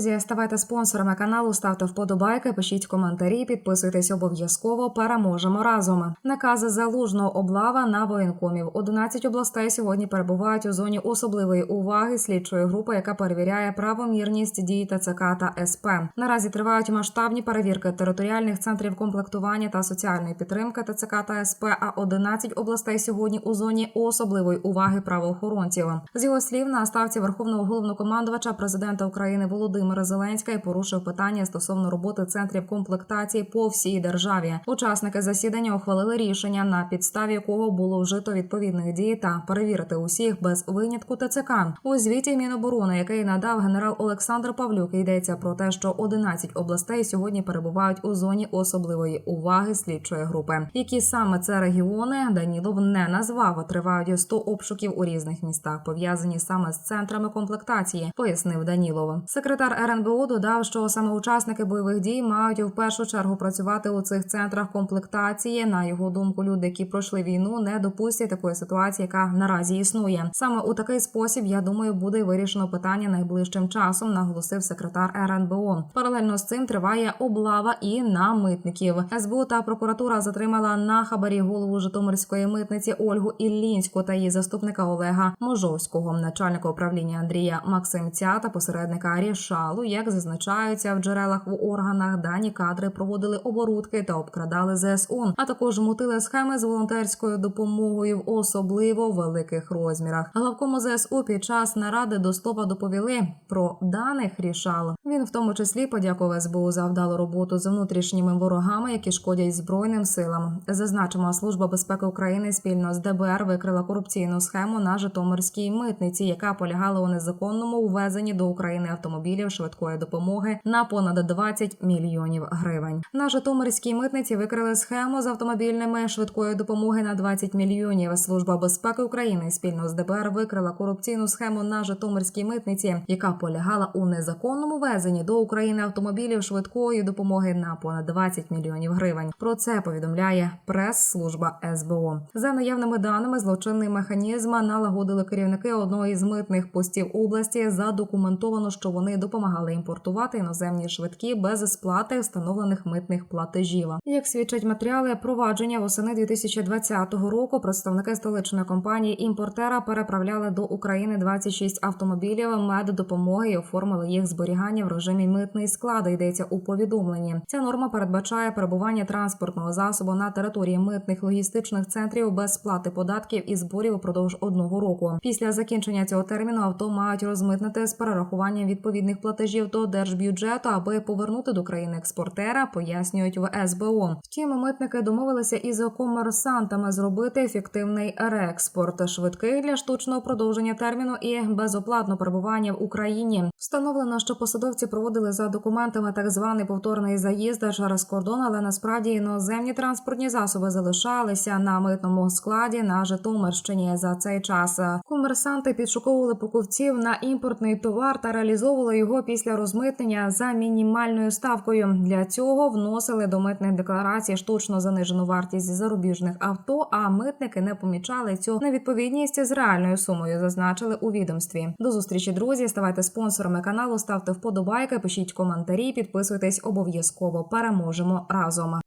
Друзі, ставайте спонсорами каналу, ставте вподобайки, пишіть коментарі, підписуйтесь обов'язково. Переможемо разом. Накази залужного облава на воєнкомів. 11 областей сьогодні перебувають у зоні особливої уваги слідчої групи, яка перевіряє правомірність дій ТЦК та СП. Наразі тривають масштабні перевірки територіальних центрів комплектування та соціальної підтримки ТЦК та СП. А 11 областей сьогодні у зоні особливої уваги правоохоронців. З його слів на ставці верховного головнокомандувача президента України Володимира Зеленська і порушив питання стосовно роботи центрів комплектації по всій державі. Учасники засідання ухвалили рішення, на підставі якого було вжито відповідних дій та перевірити усіх без винятку ТЦК. У звіті Міноборони, який надав генерал Олександр Павлюк, йдеться про те, що 11 областей сьогодні перебувають у зоні особливої уваги слідчої групи. Які саме це регіони Данілов не назвав. Тривають 100 обшуків у різних містах, пов'язані саме з центрами комплектації, пояснив Данілов. Секретар РНБО додав, що саме учасники бойових дій мають в першу чергу працювати у цих центрах комплектації. На його думку, люди, які пройшли війну, не допустять такої ситуації, яка наразі існує. Саме у такий спосіб, я думаю, буде вирішено питання найближчим часом, наголосив секретар РНБО. Паралельно з цим триває облава і на митників. СБУ та прокуратура затримала на хабарі голову Житомирської митниці Ольгу Іллінську та її заступника Олега Можовського, начальника управління Андрія Максимця та посередника Рішалу. Як зазначаються в джерелах в органах, дані кадри проводили оборудки та обкрадали ЗСУ, а також мутили схеми з волонтерською допомогою в особливо великих розмірах. Главкому ЗСУ під час наради до слова доповіли про даних Рішал. Він в тому числі подякував СБУ за вдалу роботу з внутрішніми ворогами, які шкодять збройним силам. Зазначимо, служба безпеки України спільно з ДБР викрила корупційну схему на Житомирській митниці, яка полягала у незаконному ввезенні до України автомобілів швидкої допомоги на понад 20 мільйонів гривень. На Житомирській митниці викрили схему з автомобільними швидкої допомоги на 20 мільйонів. Служба безпеки України спільно з ДБР викрила корупційну схему на Житомирській митниці, яка полягала у незаконному везенні до України автомобілів швидкої допомоги на понад 20 мільйонів гривень. Про це повідомляє прес-служба СБУ. За наявними даними, злочинний механізм налагодили керівники одного із митних постів області. Задокументовано, що вони допомагали імпортувати іноземні швидкі без сплати встановлених митних платежів. Як свідчать матеріали провадження восени 2020 року, представники столичної компанії імпортера переправляли до України 26 автомобілів меддопомоги і оформили їх зберігання в режимі митний склад. Йдеться у повідомленні. Ця норма передбачає перебування транспортного засобу на території митних логістичних центрів без сплати податків і зборів упродовж одного року. Після закінчення цього терміну авто мають розмитнити з перерахуванням відповідних платежів до держбюджету, аби повернути до країни експортера, пояснюють в СБУ. Втім, митники домовилися із комерсантами зробити ефективний реекспорт, швидкий для штучного продовження терміну і безоплатно перебування в Україні. Встановлено, що посадовці проводили за документами так званий повторний заїзд через кордон, але насправді іноземні транспортні засоби залишалися на митному складі на Житомирщині. За цей час комерсанти підшуковували покупців на імпортний товар та реалізовували його після розмитнення за мінімальною ставкою. Для цього вносили до митних декларацій штучно занижену вартість зарубіжних авто. А митники не помічали цю невідповідність з реальною сумою. Зазначили у відомстві. До зустрічі, друзі. Ставайте спонсорами каналу, ставте вподобайки, пишіть коментарі, підписуйтесь обов'язково. Переможемо разом.